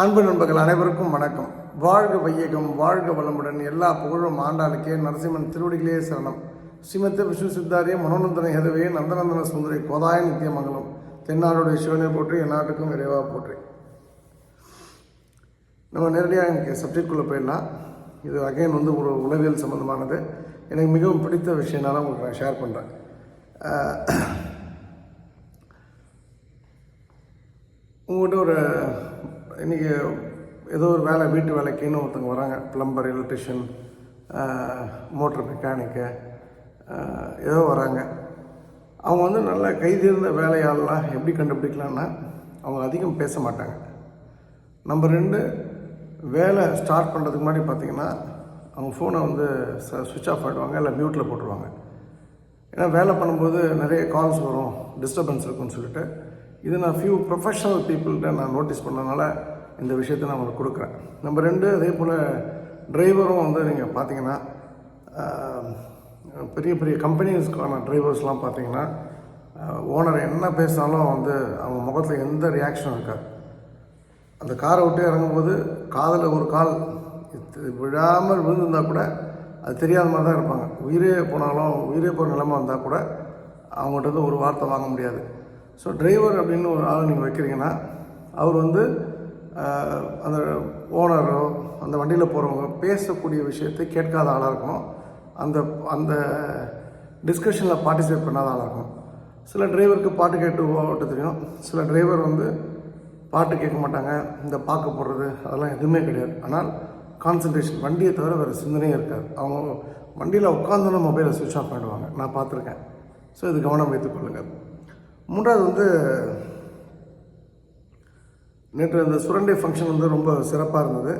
அன்பு நண்பர்கள் அனைவருக்கும் வணக்கம். வாழ்க வையகம் வாழ்க வளமுடன். எல்லா புகழும் ஆண்டாளுக்கே நரசிம்மன் திருவடிகளே சரணம். ஸ்ரீமத்த விஷ்ணு சித்தாரிய மனோநந்தன ஹெதவே நந்தநந்தன சுந்தரி கோதாய நித்தியமங்கலம். தென்னாடுடைய சிவனை போற்றி என் நாட்டுக்கும் விரைவா போற்றி. நம்ம நேரடியாக எனக்கு சப்ஜெக்ட்குள்ளே போயிடலாம். இது அகைன் வந்து ஒரு உளவியல் சம்மந்தமானது எனக்கு மிகவும் பிடித்த விஷயம்னால உங்களுக்கு நான் ஷேர் பண்ணுறேன் உங்கள்கிட்ட ஒரு இன்றைக்கி ஏதோ ஒரு வேலை வீட்டு வேலைக்குன்னு ஒருத்தவங்க வராங்க. ப்ளம்பர் எலக்ட்ரிஷியன் மோட்டர் மெக்கானிக்கு ஏதோ வராங்க. அவங்க வந்து நல்லா கைதேர்ந்த வேலையாளலாம் எப்படி கண்டுபிடிக்கலான்னா அவங்க அதிகம் பேச மாட்டாங்க. நம்பர் ரெண்டு வேலை ஸ்டார்ட் பண்ணுறதுக்கு முன்னாடி பார்த்தீங்கன்னா அவங்க ஃபோனை வந்து சுவிட்ச் ஆஃப் ஆகிடுவாங்க இல்லை மியூட்டில் போட்டுருவாங்க. ஏன்னா வேலை பண்ணும்போது நிறைய கால்ஸ் வரும் டிஸ்டர்பன்ஸ் இருக்குன்னு சொல்லிட்டு இது நான் ஃபியூ ப்ரொஃபஷனல் பீப்புள்கிட்ட நான் நோட்டீஸ் பண்ணனால இந்த விஷயத்தை நான் உங்களுக்கு கொடுக்குறேன். நம்பர் ரெண்டு அதே போல் டிரைவரும் வந்து நீங்கள் பார்த்தீங்கன்னா பெரிய பெரிய கம்பெனிஸ்க்கான டிரைவர்ஸ்லாம் பார்த்தீங்கன்னா ஓனர் என்ன பேசினாலும் வந்து அவங்க முகத்தில் எந்த ரியாக்ஷனும் இருக்காது. அந்த காரை விட்டு இறங்கும்போது காதில் ஒரு கால் விழாமல் விழுந்திருந்தால் கூட அது தெரியாத மாதிரி தான் இருப்பாங்க. உயிரே போனாலும் உயிரே போகிற நிலைமை வந்தால் கூட அவங்கள்ட்ட இருந்து ஒரு வார்த்தை வாங்க முடியாது. ஸோ டிரைவர் அப்படின்னு ஒரு ஆள் நீங்கள் வைக்கிறீங்கன்னா அவர் வந்து அந்த ஓனரோ அந்த வண்டியில் போகிறவங்க பேசக்கூடிய விஷயத்தை கேட்காத ஆளாக இருக்கும். அந்த அந்த டிஸ்கஷனில் பார்ட்டிசிபேட் பண்ணாத ஆளாக இருக்கும். சில டிரைவருக்கு பாட்டு கேட்டு ஓட்ட தெரியும். சில டிரைவர் வந்து பாட்டு கேட்க மாட்டாங்க. இந்த பார்க்க போடுறது அதெல்லாம் எதுவுமே கிடையாது. ஆனால் கான்சன்ட்ரேஷன் வண்டியை தவிர வேறு சிந்தனையே இருக்காது. அவங்க வண்டியில் உட்காந்துன்னு மொபைலை சுவிட்ச் ஆஃப் பண்ணிடுவாங்க நான் பார்த்துருக்கேன். ஸோ இது கவனம் வைத்துக் கொள்ளுங்கள். மூன்றாவது வந்து நேற்று அந்த சுரண்டை ஃபங்க்ஷன் வந்து ரொம்ப சிறப்பாக இருந்தது.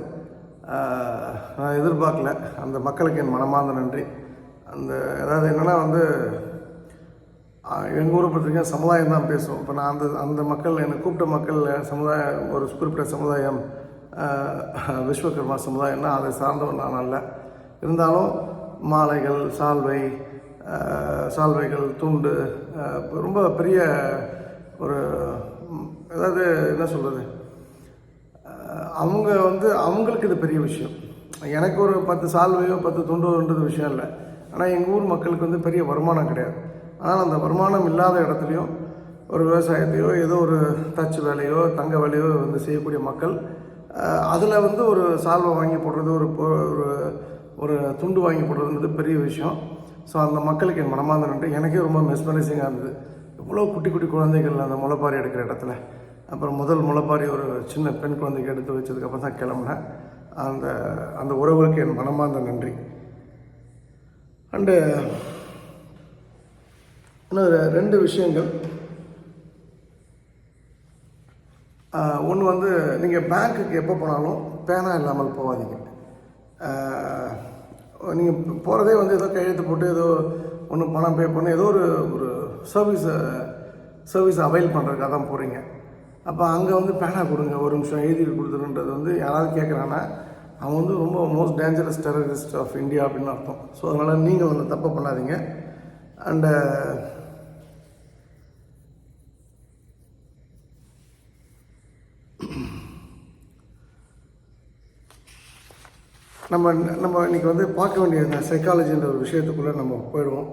நான் எதிர்பார்க்கல. அந்த மக்களுக்கு என் மனமார்ந்த நன்றி. அந்த அதாவது என்னென்னா வந்து எங்கள் ஊரை பற்றிரிக்கா சமுதாயம் தான் பேசும். இப்போ நான் அந்த அந்த மக்கள் என்னை கூப்பிட்ட மக்கள் சமுதாயம் ஒரு குறிப்பிட்ட சமுதாயம் விஸ்வகர்மா சமுதாயம்னா அதை சார்ந்தவன் நான் அல்ல. இருந்தாலும் மாலைகள் சால்வை சால்வைகள் துண்டு ரொம்ப பெரிய ஒரு அதாவது என்ன சொல்கிறது அவங்க வந்து அவங்களுக்கு இது பெரிய விஷயம். எனக்கு ஒரு பத்து சால்வையோ பத்து துண்டோன்றது விஷயம் இல்லை. ஆனால் எங்கள் ஊர் மக்களுக்கு வந்து பெரிய வருமானம் கிடையாது. ஆனால் அந்த வருமானம் இல்லாத இடத்துலையும் ஒரு விவசாயத்தையோ ஏதோ ஒரு தச்சு வேலையோ தங்க வேலையோ வந்து செய்யக்கூடிய மக்கள் அதில் வந்து ஒரு சால்வை வாங்கி போடுறது ஒரு ஒரு ஒரு துண்டு வாங்கி போடுறதுன்றது பெரிய விஷயம். ஸோ அந்த மக்களுக்கு என் மனமார்ந்த நன்றி. எனக்கே ரொம்ப மெஸ்மரைசிங்காக இருந்தது. எவ்வளோ குட்டி குட்டி குழந்தைகள் அந்த முளைப்பாரி எடுக்கிற இடத்துல. அப்புறம் முதல் முளைப்பாரி ஒரு சின்ன பெண் குழந்தைக்கு எடுத்து வச்சதுக்கப்புறம் தான் கிளம்புனேன். அந்த அந்த உறவுகளுக்கு என் மனமார்ந்த நன்றி. அண்டு இன்னும் ரெண்டு விஷயங்கள். ஒன்று வந்து நீங்கள் பேங்க்குக்கு எப்போ போனாலும் பேனா இல்லாமல் போகாதீங்க. நீங்கள் போகிறதே வந்து ஏதோ கையெழுத்து போட்டு ஏதோ ஒன்று பணம் பே பண்ணி ஏதோ ஒரு ஒரு சர்வீஸை சர்வீஸ் அவைல் பண்ணுறதுக்காக தான் போகிறீங்க அப்போ அங்கே வந்து பேனா கொடுங்க ஒரு நிமிஷம் எழுதி கொடுத்துருன்றது வந்து யாராவது கேட்குறாங்கன்னா அவன் வந்து ரொம்ப most dangerous terrorist of India அப்படின்னு அர்த்தம். ஸோ அதனால் நீங்கள் வந்து தப்பு பண்ணாதீங்க. அண்டு நம்ம நம்ம இன்றைக்கி வந்து பார்க்க வேண்டிய இந்த சைக்காலஜின்ற ஒரு விஷயத்துக்குள்ளே நம்ம போயிடுவோம்.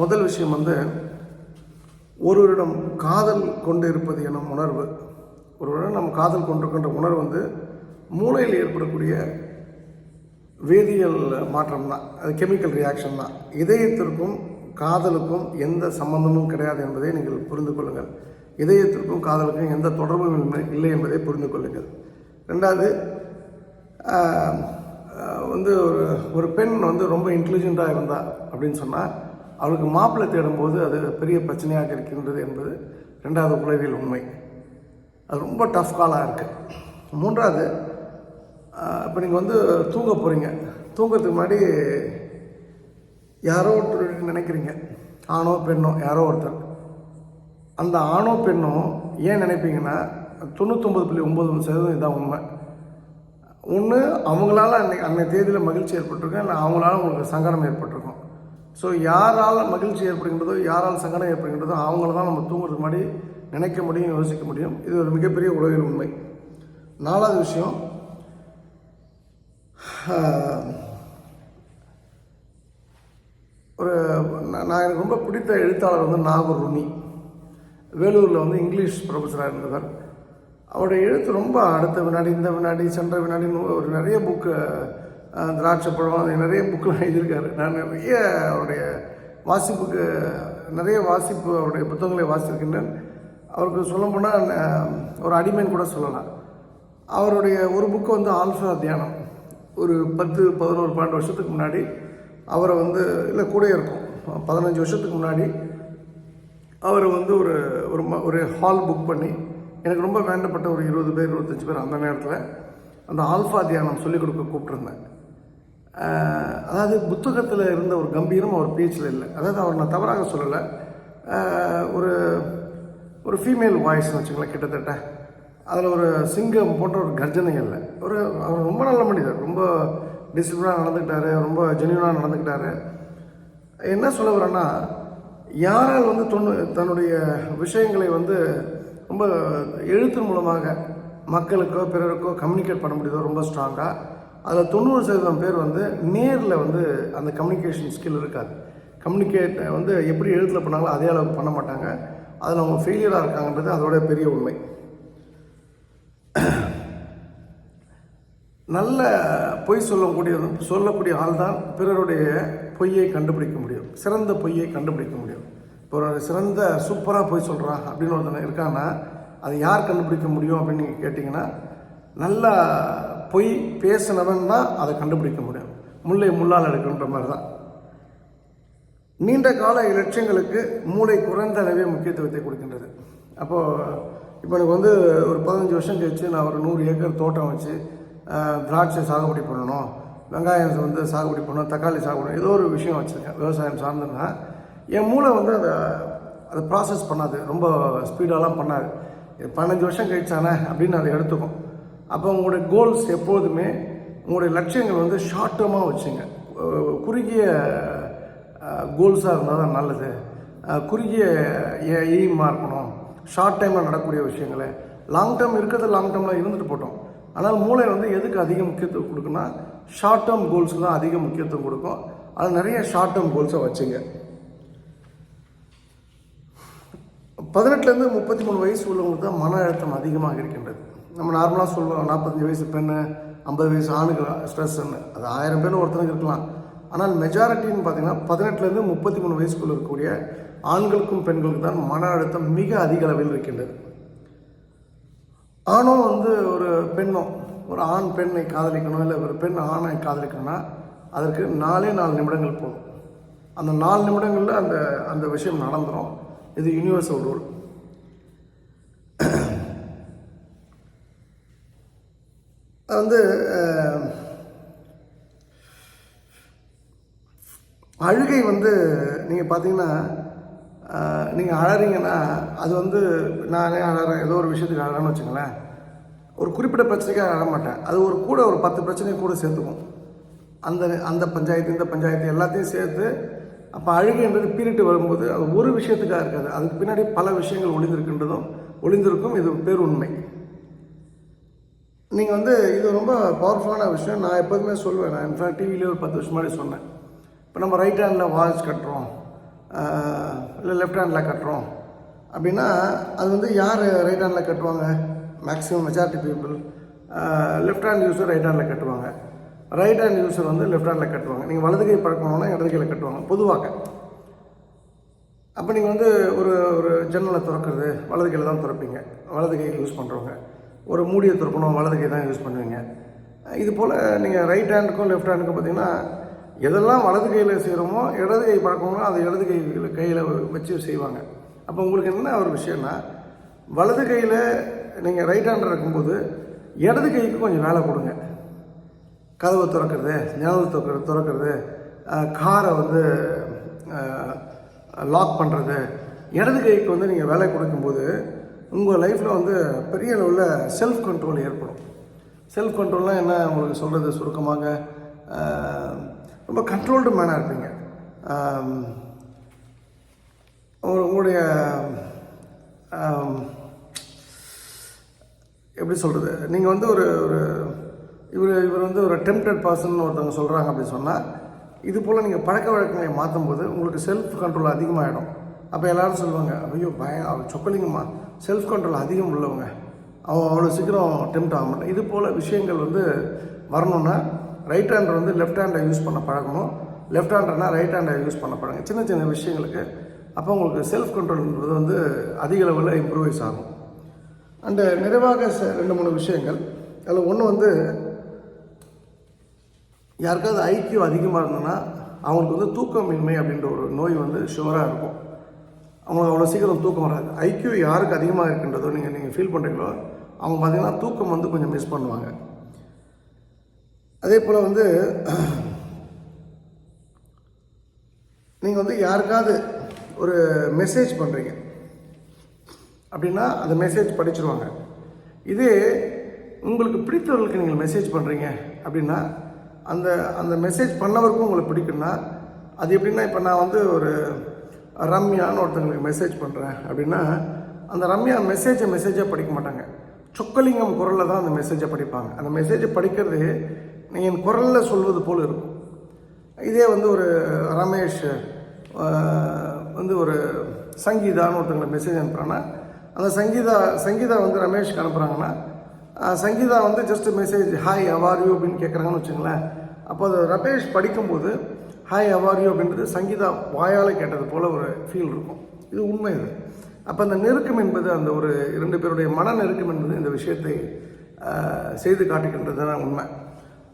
முதல் விஷயம் வந்து ஒருவரிடம் காதல் கொண்டு இருப்பது எனும் உணர்வு. ஒருவரிடம் நம்ம காதல் கொண்டிருக்கின்ற உணர்வு வந்து மூளையில் ஏற்படக்கூடிய வேதியியல் மாற்றம் தான். அது கெமிக்கல் ரியாக்ஷன் தான். இதயத்திற்கும் காதலுக்கும் எந்த சம்பந்தமும் கிடையாது என்பதை நீங்கள் புரிந்து கொள்ளுங்கள். இதயத்திற்கும் காதலுக்கும் எந்த தொடர்பும் இல்லை- இல்லை என்பதை புரிந்து கொள்ளுங்கள். ரெண்டாவது வந்து ஒரு ஒரு பெண் வந்து ரொம்ப இன்டெலிஜென்ட்டாக இருந்தா அப்படின்னு சொன்னால் அவளுக்கு மாப்பிள்ளை தேடும்போது அது பெரிய பிரச்சனையாக இருக்கின்றது என்பது ரெண்டாவது உளவியல் உண்மை. அது ரொம்ப டஃப் காலாக இருக்குது மூன்றாவது இப்போ நீங்கள் வந்து தூங்க போகிறீங்க தூங்கிறதுக்கு முன்னாடி யாரோ ஒருத்தர் நினைக்கிறீங்க. ஆணோ பெண்ணோ யாரோ ஒருத்தர். அந்த ஆணோ பெண்ணோ ஏன் நினைப்பீங்கன்னா தொண்ணூத்தொம்பது புள்ளி ஒம்பது சதவீதம் இதான் உண்மை. ஒன்று அவங்களால அன்னை அன்னை தேதியில் மகிழ்ச்சி ஏற்பட்டிருக்கும் இல்லை அவங்களால உங்களுக்கு சங்கடம் ஏற்பட்டிருக்கும். ஸோ யாரால் மகிழ்ச்சி ஏற்படுகின்றதோ யாரால் சங்கடம் ஏற்படுகின்றதோ அவங்கள தான் நம்ம தூங்குறதுக்கு முன்னாடி நினைக்க முடியும் யோசிக்க முடியும். இது ஒரு மிகப்பெரிய உலகில் உண்மை. நாலாவது விஷயம் ஒரு நான் நான் எனக்கு ரொம்ப பிடித்த எழுத்தாளர் வந்து நாகூர் ருமி. வேலூரில் வந்து இங்கிலீஷ் ப்ரொஃபஸராக இருந்தவர். அவருடைய எழுத்து ரொம்ப அடுத்த வினாடி இந்த வினாடி சென்ற வினாடின்னு ஒரு நிறைய புக்கு திராட்சை பழம் அது நிறைய புக்கெலாம் எழுதியிருக்காரு. நான் நிறைய அவருடைய வாசிப்புக்கு நிறைய வாசிப்பு அவருடைய புத்தகங்களை வாசித்திருக்கின்றேன். அவருக்கு சொல்ல போனால் ஒரு அடிமைன்னு கூட சொல்லலாம். அவருடைய ஒரு புக்கு வந்து ஆல்ஃபா தியானம். ஒரு பத்து பதினோரு பன்னெண்டு வருஷத்துக்கு முன்னாடி அவரை வந்து இல்லை கூட இருக்கும் பதினஞ்சு வருஷத்துக்கு முன்னாடி அவர் வந்து ஒரு ஒரு ம- ஒரு ஹால் புக் பண்ணி எனக்கு ரொம்ப வேண்டப்பட்ட ஒரு இருபது பேர் இருபத்தஞ்சி பேர் அந்த நேரத்தில் அந்த ஆல்ஃபா தியானம் சொல்லிக் கொடுக்க கூப்பிட்ருந்தேன் அதாவது புத்தகத்தில் இருந்த ஒரு கம்பீரம் அவர் பேச்சில் இல்லை. அதாவது அவர் நான் தவறாக சொல்லலை. ஒரு ஒரு ஃபீமேல் வாய்ஸ்னு வச்சுக்கலாம் கிட்டத்தட்ட. அதில் ஒரு சிங்கம் போன்ற ஒரு கர்ஜனை இல்லை. ஒரு அவர் ரொம்ப நல்ல மனிதர். ரொம்ப டிசிப்ளினாக நடந்துக்கிட்டாரு. ரொம்ப ஜென்யூனாக நடந்துக்கிட்டாரு. என்ன சொல்ல வரேன்னா யாரால் வந்து தொன்னு தன்னுடைய விஷயங்களை வந்து ரொம்ப எழுத்து மூலமாக மக்களுக்கோ பிறருக்கோ கம்யூனிகேட் பண்ண முடியுதோ ரொம்ப ஸ்ட்ராங்காக அதில் தொண்ணூறு சதவீதம் பேர் வந்து நேரில் வந்து அந்த கம்யூனிகேஷன் ஸ்கில் இருக்காது. கம்யூனிகேட் வந்து எப்படி எழுத்தில் பண்ணாங்களோ அதே அளவுக்கு பண்ண மாட்டாங்க. அதில் அவங்க ஃபெயிலியராக இருக்காங்கன்றது அதோட பெரிய உண்மை. நல்ல பொய் சொல்லக்கூடிய சொல்லக்கூடிய ஆள் தான் பிறருடைய பொய்யை கண்டுபிடிக்க முடியும். சிறந்த பொய்யை கண்டுபிடிக்க முடியும். இப்போ ஒரு சிறந்த சூப்பராக பொய் சொல்கிறான் அப்படின்னு ஒருத்தன் இருக்கான்னா அதை யார் கண்டுபிடிக்க முடியும் அப்படின்னு நீங்கள் கேட்டிங்கன்னா நல்லா பொய் பேசினவன் தான் அதை கண்டுபிடிக்க முடியும். முல்லை முள்ளால் எடுக்கின்ற மாதிரி தான் நீண்ட கால இலட்சியங்களுக்கு மூளை குறைந்த அளவே முக்கியத்துவத்தை கொடுக்கின்றது. அப்போது இப்போ எனக்கு வந்து ஒரு பதினஞ்சு வருஷம் கழிச்சு நான் ஒரு நூறு ஏக்கர் தோட்டம் வச்சு திராட்சை சாகுபடி பண்ணணும். வெங்காயம் வந்து சாகுபடி பண்ணணும் தக்காளி சாகுபடி ஏதோ ஒரு விஷயம் வச்சுருக்கேன் விவசாயம் சார்ந்துன்னா. என் மூளை வந்து அதை அதை ப்ராசஸ் பண்ணாது ரொம்ப ஸ்பீடாலாம் பண்ணாது. பதினஞ்சு வருஷம் கழிச்சானே அப்படின்னு அதை எடுத்துக்கும். அப்போ உங்களுடைய கோல்ஸ் எப்பொழுதுமே உங்களுடைய லட்சியங்கள் வந்து ஷார்ட் டேர்மாக வச்சுங்க. குறுகிய கோல்ஸாக இருந்தால் தான் நல்லது. குறுகிய எய்மாக இருக்கணும். ஷார்ட் டைமில் நடக்கக்கூடிய விஷயங்களை. லாங் டேர்ம் இருக்கிறது லாங் டேர்மில் இருந்துட்டு போட்டோம். ஆனால் மூளை வந்து எதுக்கு அதிக முக்கியத்துவம் கொடுக்குன்னா ஷார்ட் டேர்ம் கோல்ஸ்க்கு தான் அதிக முக்கியத்துவம் கொடுக்கும். அது நிறைய ஷார்ட் டேர்ம் கோல்ஸை வச்சுங்க. பதினெட்டுலேருந்து முப்பத்தி மூணு வயசு உள்ளவங்களுக்கு தான் மன அழுத்தம் அதிகமாக இருக்கின்றது. நம்ம நார்மலாக சொல்லுவோம் நாற்பத்தஞ்சு வயசு பெண்ணு ஐம்பது வயசு ஆணுக்கு ஸ்ட்ரெஸ்ன்னு அது ஆயிரம் பேர் ஒருத்தனுக்கு இருக்கலாம். ஆனால் மெஜாரிட்டின்னு பார்த்தீங்கன்னா பதினெட்டுலேருந்து முப்பத்தி மூணு வயசுக்குள்ள இருக்கக்கூடிய ஆண்களுக்கும் பெண்களுக்கும் தான் மன அழுத்தம் மிக அதிக அளவில் இருக்கின்றது. ஆணும் வந்து ஒரு பெண்ணும். ஒரு ஆண் பெண்ணை காதலிக்கணும் இல்லை ஒரு பெண் ஆணை காதலிக்கணும்னா அதற்கு நாலே நாலு நிமிடங்கள் போதும். அந்த நாலு நிமிடங்களில் அந்த அந்த விஷயம் நடந்துடும் இது யூனிவர்சல் ரூல் அது வந்து அழுகை வந்து நீங்கள் பார்த்தீங்கன்னா நீங்கள் அழறீங்கன்னா அது வந்து நானே அழகிறேன் ஏதோ ஒரு விஷயத்துக்கு அழறேன்னு வச்சுங்களேன் ஒரு குறிப்பிட்ட பிரச்சனைக்காக அழ மாட்டேன் அது ஒரு கூட ஒரு பத்து பிரச்சனையை கூட சேர்த்துக்கும். அந்த அந்த பஞ்சாயத்து இந்த பஞ்சாயத்து எல்லாத்தையும் சேர்த்து அப்போ அழுகைன்றது பீரிட்டு வரும்போது அது ஒரு விஷயத்துக்காக இருக்காது. அதுக்கு பின்னாடி பல விஷயங்கள் ஒளிந்திருக்கின்றதும் ஒளிந்திருக்கும். இது பேர் உண்மை. நீங்கள் வந்து இது ரொம்ப பவர்ஃபுல்லான விஷயம். நான் எப்போதுமே சொல்லுவேன் நான் இன்ஃபேக்ட் டிவிலேயே ஒரு பத்து வருஷம் முன்னாடி சொன்னேன். இப்போ நம்ம ரைட் ஹேண்டில் வாட்ச் கட்டுறோம். இல்லை லெஃப்ட் ஹேண்டில் கட்டுறோம். அப்படின்னா அது வந்து யார் ரைட் ஹேண்டில் கட்டுவாங்க? Maximum majority people left hand user right handle கட்டுவாங்க. ரைட் ஹேண்ட் யூஸர் வந்து லெஃப்ட் ஹேண்டில் கட்டுவாங்க. நீங்கள் வலது கை பழக்கணும்னா இடது கையில் கட்டுவாங்க பொதுவாக. அப்போ நீங்கள் வந்து ஒரு ஒரு ஜன்னலை திறக்கிறது வலது கையில் தான் திறப்பீங்க. வலது கை யூஸ் பண்ணுறவங்க ஒரு மூடியை திறக்கணும் வலது கை தான் யூஸ் பண்ணுவீங்க. இது போல் நீங்கள் ரைட் ஹேண்டுக்கும் லெஃப்ட் ஹேண்டுக்கும் பார்த்தீங்கன்னா எதெல்லாம் வலது கையில் செய்கிறோமோ இடது கை பழக்கமோ அதை இடது கை கையில் வச்சு செய்வாங்க. அப்போ உங்களுக்கு என்ன ஒரு விஷயம்னா வலது கையில் நீங்கள் ரைட் ஹேண்டில் இருக்கும்போது இடது கைக்கு கொஞ்சம் வேலை கொடுங்க. கதவை திறக்கிறது நிலவு திறக்கிறது திறக்கிறது காரை வந்து லாக் பண்ணுறது இடது கைக்கு வந்து நீங்கள் வேலை கொடுக்கும்போது உங்கள் லைஃப்பில் வந்து பெரிய அளவில் செல்ஃப் கண்ட்ரோல் ஏற்படும். செல்ஃப் கண்ட்ரோல்லாம் என்ன? உங்களுக்கு சொல்கிறது சுருக்கமாக ரொம்ப கண்ட்ரோல்டு மேனாக இருப்பீங்க. உங்களுடைய எப்படி சொல்கிறது நீங்கள் வந்து ஒரு ஒரு இவர் இவர் வந்து ஒரு டெம்டட் பர்சன் ஒருத்தவங்க சொல்கிறாங்க அப்படின்னு சொன்னால் இது போல் நீங்கள் பழக்க வழக்கங்களை மாற்றும் போது உங்களுக்கு செல்ஃப் கண்ட்ரோல் அதிகமாகிடும் அப்போ எல்லாரும் சொல்லுவாங்க ஐயோ பய அவள் சொக்கலிங்கம்மா செல்ஃப் கண்ட்ரோல் அதிகம் உள்ளவங்க. அவன் அவ்வளோ சீக்கிரம் டெம்ட் ஆக மாட்டான் இது போல் விஷயங்கள் வந்து வரணும்னா ரைட் ஹேண்டர் வந்து லெஃப்ட் ஹேண்டை யூஸ் பண்ண பழகணும். லெஃப்ட் ஹேண்டர்னால் ரைட் ஹேண்டை யூஸ் பண்ண பழங்க சின்ன சின்ன விஷயங்களுக்கு அப்போ உங்களுக்கு செல்ஃப் கண்ட்ரோல்ன்றது வந்து அதிக லெவலில் இம்ப்ரூவைஸ் ஆகும். அந்த நிறைவாக ச- ரெண்டு மூணு விஷயங்கள். அதில் ஒன்று வந்து யாருக்காவது ஐக்கியம் அதிகமாக இருந்ததுன்னா அவங்களுக்கு வந்து தூக்கமின்மை அப்படின்ற ஒரு நோய் வந்து ஷுவராக இருக்கும். அவங்களுக்கு அவ்வளோ சீக்கிரம் தூக்கம் வராது. ஐக்கியூ யாருக்கு அதிகமாக இருக்கின்றதோ நீங்கள் நீங்கள் ஃபீல் பண்ணுறீங்களோ அவங்க பார்த்தீங்கன்னா தூக்கம் வந்து கொஞ்சம் மிஸ் பண்ணுவாங்க. அதே போல் வந்து நீங்கள் வந்து யாருக்காவது ஒரு மெசேஜ் பண்ணுறீங்க அப்படின்னா அந்த மெசேஜ் படிச்சிருவாங்க. இதே உங்களுக்கு பிடித்தவர்களுக்கு நீங்கள் மெசேஜ் பண்ணுறீங்க அப்படின்னா அந்த அந்த மெசேஜ் பண்ணவருக்கும் உங்களுக்கு பிடிக்குன்னா அது எப்படின்னா இப்போ நான் வந்து ஒரு ரம்யான்னு ஒருத்தங்களுக்கு மெசேஜ் பண்ணுறேன் அப்படின்னா அந்த ரம்யா மெசேஜை மெசேஜாக படிக்க மாட்டாங்க. சொக்கலிங்கம் குரலில் தான் அந்த மெசேஜை படிப்பாங்க. அந்த மெசேஜை படிக்கிறது நீங்கள் என் குரலில் சொல்வது போல் இருக்கும். இதே வந்து ஒரு ரமேஷ் வந்து ஒரு சங்கீதான்னு ஒருத்தங்களை மெசேஜ் அனுப்புகிறேன்னா அந்த சங்கீதா சங்கீதா வந்து ரமேஷ்க்கு அனுப்புகிறாங்கன்னா சங்கீதா வந்து just message hi how are you அப்படின்னு கேட்குறாங்கன்னு வச்சுங்களேன் அப்போ அது ரமேஷ் படிக்கும்போது ஹாய் அவார் யூ அப்படின்றது சங்கீதா வாயால் கேட்டது போல் ஒரு ஃபீல் இருக்கும். இது உண்மை இது. அப்போ அந்த நெருக்கம் என்பது அந்த ஒரு இரண்டு பேருடைய மன நெருக்கம் என்பது இந்த விஷயத்தை செய்து காட்டுகின்றது தான் உண்மை.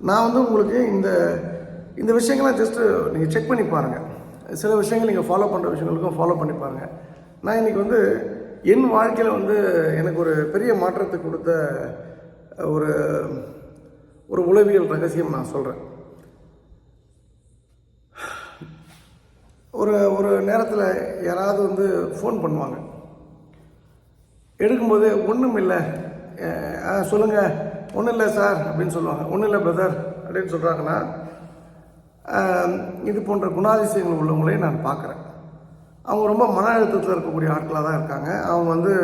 நான் வந்து உங்களுக்கு இந்த இந்த விஷயங்கள்லாம் ஜஸ்ட்டு நீங்கள் செக் பண்ணி பாருங்கள் சில விஷயங்கள் நீங்கள் ஃபாலோ பண்ணுற விஷயங்களுக்கும் ஃபாலோ பண்ணி பாருங்கள் நான் இன்றைக்கி வந்து என் வாழ்க்கையில் வந்து எனக்கு ஒரு பெரிய மாற்றத்தை கொடுத்த ஒரு ஒரு உளவியல் ரகசியம் நான் சொல்கிறேன் ஒரு ஒரு நேரத்தில் யாராவது வந்து ஃபோன் பண்ணுவாங்க. எடுக்கும்போது ஒன்றும் இல்லை ஆ சொல்லுங்கள் ஒன்றும் இல்லை சார் அப்படின்னு சொல்லுவாங்க. ஒன்றும் இல்லை பிரதர் அப்படின்னு சொல்கிறாங்கன்னா இது போன்ற குணாதிசயங்கள் உள்ளவங்களே நான் பார்க்குறேன். அவங்க ரொம்ப மன அழுத்தத்தில் இருக்கக்கூடிய ஆட்களாக தான் இருக்காங்க. அவங்க வந்து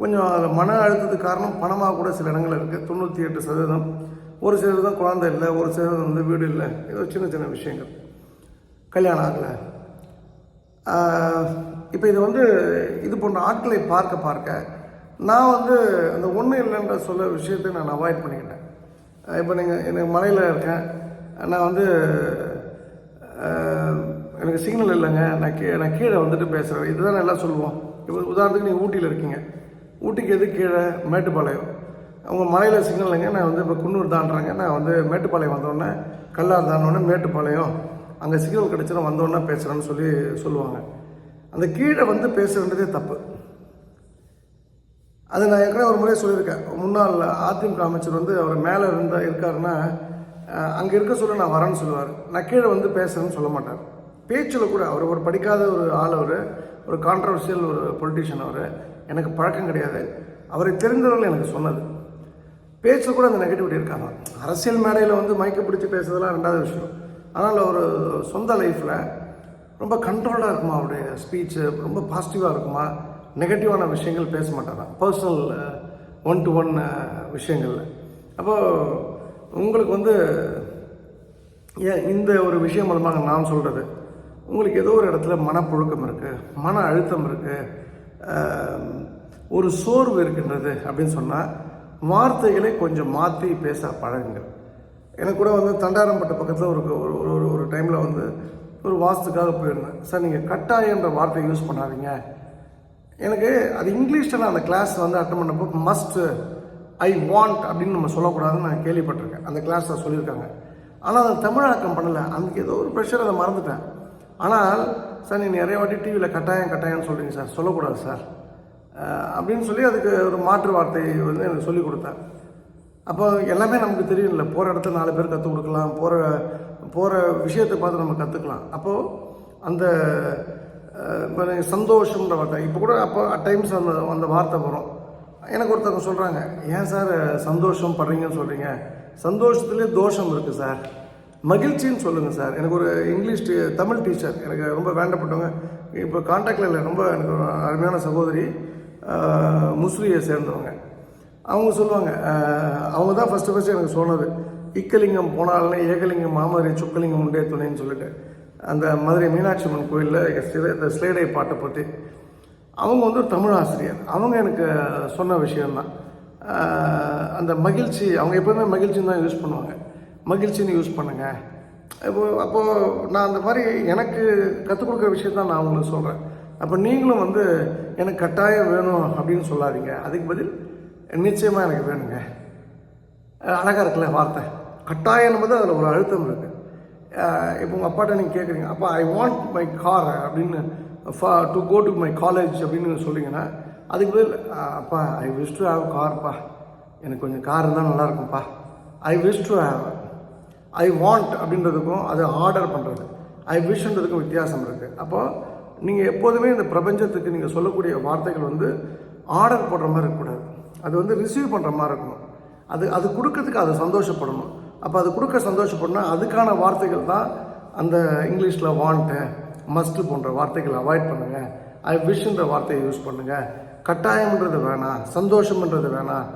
கொஞ்சம் அதில் மன அழுத்தத்துக்கு காரணம் பணமாக கூட சில இடங்கள் இருக்குது தொண்ணூற்றி எட்டு சதவீதம் ஒரு சதவீதம் குழந்தை இல்லை ஒரு சதவீதம் வந்து வீடு இல்லை. ஏதோ சின்ன சின்ன விஷயங்கள். கல்யாணம் ஆகலை. இப்போ இது வந்து இது போன்ற ஆட்களை பார்க்க பார்க்க நான் வந்து அந்த ஒன்றும் இல்லைன்ற சொல்ல விஷயத்தை நான் அவாய்ட் பண்ணிக்கிட்டேன். இப்போ நீங்கள் எனக்கு மலையில் இருக்கேன். நான் வந்து எனக்கு சிக்னல் இல்லைங்க. நான் கீழே நான் கீழே வந்துட்டு பேசுகிறேன் இதுதான் எல்லாம் சொல்லுவோம் இப்போ உதாரணத்துக்கு நீங்கள் ஊட்டியில் இருக்கீங்க. ஊட்டிக்கு எது கீழே? மேட்டுப்பாளையம். அவங்க மலையில் சிக்னல் இல்லைங்க. நான் வந்து இப்போ குன்னூர் தாண்டுறேங்க. நான் வந்து மேட்டுப்பாளையம் வந்தோடனே கல்லார் தாண்டோடனே மேட்டுப்பாளையம். அங்கே சிக்னல் கிடச்சிடும் வந்தோடனே பேசுகிறேன்னு சொல்லி சொல்லுவாங்க. அந்த கீழே வந்து பேசுகிறதே தப்பு. அது நான் ஏற்கனவே ஒரு முறை சொல்லியிருக்கேன். முன்னாள் அதிமுக அமைச்சர் வந்து அவர் மேலே இருந்தால் இருக்காருன்னா அங்கே இருக்க சொல்ல நான் வரேன்னு சொல்லுவார். நான் கீழே வந்து பேசுகிறேன்னு சொல்ல மாட்டார். பேச்சில் கூட அவர் ஒரு படிக்காத ஒரு ஆள் அவர் ஒரு கான்ட்ரவர்ஷியல் ஒரு பொலிட்டிஷியன் அவர் எனக்கு பழக்கம் கிடையாது. அவரை தெரிந்தவர்கள் எனக்கு சொன்னது. பேச்சில் கூட அந்த நெகட்டிவிட்டி இருக்காங்க அரசியல் மேடையில் வந்து மயக்க பிடிச்சி பேசுறதுலாம் ரெண்டாவது விஷயம். ஆனால் ஒரு சொந்த லைஃப்பில் ரொம்ப கண்ட்ரோல்டாக இருக்குமா அவருடைய ஸ்பீச்சு ரொம்ப பாசிட்டிவாக இருக்குமா? நெகட்டிவான விஷயங்கள் பேச மாட்டாராம் பர்சனல் ஒன் டு ஒன் விஷயங்களில். அப்போது உங்களுக்கு வந்து ஏன் இந்த ஒரு விஷயம் மூலமாக நான் சொல்கிறது உங்களுக்கு ஏதோ ஒரு இடத்துல மனப்புழுக்கம் இருக்குது மன அழுத்தம் இருக்குது ஒரு சோர்வு இருக்கின்றது அப்படின்னு சொன்னால் வார்த்தைகளை கொஞ்சம் மாற்றி பேச பழகுங்கள். எனக்கு கூட வந்து தண்டாரம்பட்ட பக்கத்தில் ஒரு ஒரு ஒரு ஒரு டைமில் வந்து ஒரு வாஸ்துக்காக போயிருந்தேன். சார் நீங்கள் கட்டாயன்ற வார்த்தையை யூஸ் பண்ணாதீங்க. எனக்கு அது இங்கிலீஷில் நான் அந்த கிளாஸ் வந்து அட்டன் பண்ணப்போ மஸ்ட்டு ஐ வாண்ட் அப்படின்னு நம்ம சொல்லக்கூடாதுன்னு நான் கேள்விப்பட்டிருக்கேன். அந்த கிளாஸில் சொல்லியிருக்காங்க. ஆனால் அதை தமிழாக்கம் பண்ணலை. அதுக்கு ஏதோ ஒரு ப்ரெஷர் அதை மறந்துட்டேன். ஆனால் சார் நீங்கள் நிறைய வாட்டி டிவியில் கட்டாயம் கட்டாயம்னு சொல்கிறீங்க சார். சொல்லக்கூடாது சார். அப்படின்னு சொல்லி அதுக்கு ஒரு மாற்று வார்த்தை வந்து எனக்கு சொல்லிக் கொடுத்தேன் அப்போ எல்லாமே நமக்கு தெரியும்ல போகிற இடத்துல நாலு பேர் கற்றுக் கொடுக்கலாம் போகிற போகிற விஷயத்தை பார்த்து நம்ம கற்றுக்கலாம் அப்போது அந்த இப்போ சந்தோஷம்ன்ற வார்த்தை இப்போ கூட அப்போ அட் டைம்ஸ் அந்த அந்த வார்த்தை வரும். எனக்கு ஒருத்தவங்க சொல்கிறாங்க ஏன் சார் சந்தோஷம் படுறீங்கன்னு சொல்கிறீங்க சந்தோஷத்துலேயே தோஷம் இருக்குது சார். மகிழ்ச்சின்னு சொல்லுங்கள் சார். எனக்கு ஒரு இங்கிலீஷ் டீ- தமிழ் டீச்சர் எனக்கு ரொம்ப வேண்டப்பட்டவங்க. இப்போ காண்டாக்டில் இல்லை. ரொம்ப எனக்கு ஒரு அருமையான சகோதரி ஆஹ், முஸ்லியை சேர்ந்தவங்க. அவங்க சொல்லுவாங்க அவங்க தான் ஃபஸ்ட்டு ஃபஸ்ட்டு எனக்கு சொன்னது. இக்கலிங்கம் போனாலே ஏகலிங்கம் மாமரி சுக்கலிங்கம் உண்டே துணைன்னு சொல்லிட்டு. அந்த மதுரை மீனாட்சி அம்மன் கோயிலில் இந்த ஸ்லேடை பாட்டை பற்றி அவங்க வந்து ஒரு தமிழ் ஆசிரியர். அவங்க எனக்கு சொன்ன விஷயந்தான் அந்த மகிழ்ச்சி அவங்க எப்போவுமே மகிழ்ச்சின்னு தான் யூஸ் பண்ணுவாங்க. மகிழ்ச்சின்னு யூஸ் பண்ணுங்கள் இப்போ அப்போது நான் அந்த மாதிரி எனக்கு கற்றுக் கொடுக்குற விஷயத்தான் நான் உங்களுக்கு சொல்கிறேன் அப்போ நீங்களும் வந்து எனக்கு கட்டாயம் வேணும் அப்படின்னு சொல்லாதீங்க. அதுக்கு பதில் நிச்சயமாக எனக்கு வேணுங்க. அழகாக இருக்குல்ல வார்த்தை. கட்டாயம் என்பது அதில் ஒரு அழுத்தம் இருக்குது இப்போ உங்கள் அப்பாட்ட நீங்கள் கேட்குறீங்க அப்பா ஐ வாண்ட் மை கார் அப்படின்னு for to go to my college அப்படின்னு சொல்லிங்கன்னா அதுக்கு பதில் அப்பா ஐ விஷ் டு ஹாவ் கார்ப்பா எனக்கு கொஞ்சம் கார் இருந்தால் நல்லாயிருக்கும்ப்பா I wish to have I want அப்படின்றதுக்கும் அது ஆர்டர் பண்ணுறது ஐ விஷன்றதுக்கும் வித்தியாசம் இருக்குது அப்போது நீங்கள் எப்போதுமே இந்த பிரபஞ்சத்துக்கு நீங்கள் சொல்லக்கூடிய வார்த்தைகள் வந்து ஆர்டர் போடுற மாதிரி இருக்கக்கூடாது. அது வந்து ரிசீவ் பண்ணுற மாதிரி இருக்கணும். அது அது கொடுக்கறதுக்கு அது சந்தோஷப்படணும். அப்போ அது கொடுக்க சந்தோஷப்படணும் அதுக்கான வார்த்தைகள் தான் அந்த இங்கிலீஷில் வாண்ட்டு மஸ்ட் போன்ற வார்த்தைகளை அவாய்ட் பண்ணுங்கள் ஐ விஷன்ற வார்த்தையை யூஸ் பண்ணுங்கள் கட்டாயம்ன்றது வேணாம். சந்தோஷம்ன்றது வேணாம்.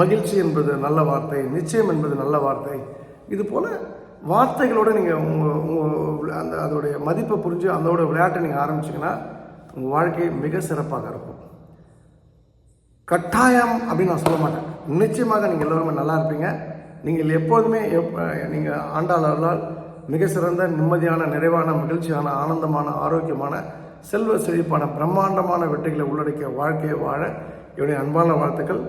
மகிழ்ச்சி என்பது நல்ல வார்த்தை. நிச்சயம் என்பது நல்ல வார்த்தை. இது போல் வார்த்தைகளோடு நீங்கள் உங்கள் உங்கள் அந்த அதோடைய மதிப்பை புரிஞ்சு அதோட விளையாட்டை நீங்கள் ஆரம்பிச்சிங்கன்னா உங்கள் வாழ்க்கை மிக சிறப்பாக இருக்கும். கட்டாயம் அப்படின்னு நான் சொல்ல மாட்டேன். நிச்சயமாக நீங்கள் எல்லோருமே நல்லா இருப்பீங்க. நீங்கள் எப்போதுமே எப் நீங்கள் ஆண்டாளர்களால் மிக சிறந்த நிம்மதியான நிறைவான மகிழ்ச்சியான ஆனந்தமான ஆரோக்கியமான செல்வ செழிப்பான பிரம்மாண்டமான வெற்றிகளை உள்ளடக்கிய வாழ்க்கையை வாழ என்னுடைய அன்பான வாழ்த்துக்கள்.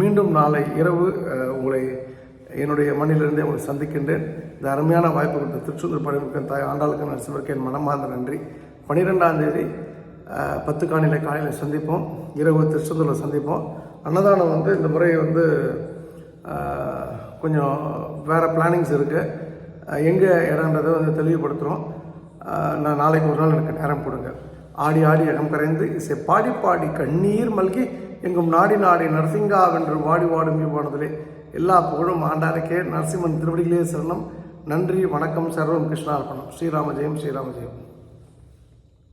மீண்டும் நாளை இரவு உங்களை என்னுடைய மண்ணிலிருந்தே உங்களை சந்திக்கின்றேன். இந்த அருமையான வாய்ப்பு கொடுத்த திருச்செந்தூர் பணிமுக்கன் தாய் ஆண்டாளுக்கு நரசிம்மருக்கு என் மனமார்ந்த நன்றி. பன்னிரெண்டாம் தேதி பத்து காணியில் காலையில் சந்திப்போம். இரவு திருச்செந்தூரில் சந்திப்போம். அன்னதானம் வந்து இந்த முறை வந்து கொஞ்சம் வேறு பிளானிங்ஸ் இருக்குது எங்கே இடன்றதை வந்து தெளிவுபடுத்துகிறோம் நான் நாளைக்கு ஒரு நாள் எனக்கு நேரம் கொடுங்க. ஆடி ஆடி இடம் கரைந்து இசை பாடி பாடி கண்ணீர் மல்கி எங்கும் நாடி நாடி நரசிங்காவென்று வாடி வாடும் போனதிலே எல்லா புகழும் ஆண்டாருக்கே. நரசிம்மன் திருவடிகளே சரணம். நன்றி வணக்கம் சர்வம் கிருஷ்ணார்ப்பணம். ஸ்ரீராம ஜெயம் ஸ்ரீராம ஜெயம்.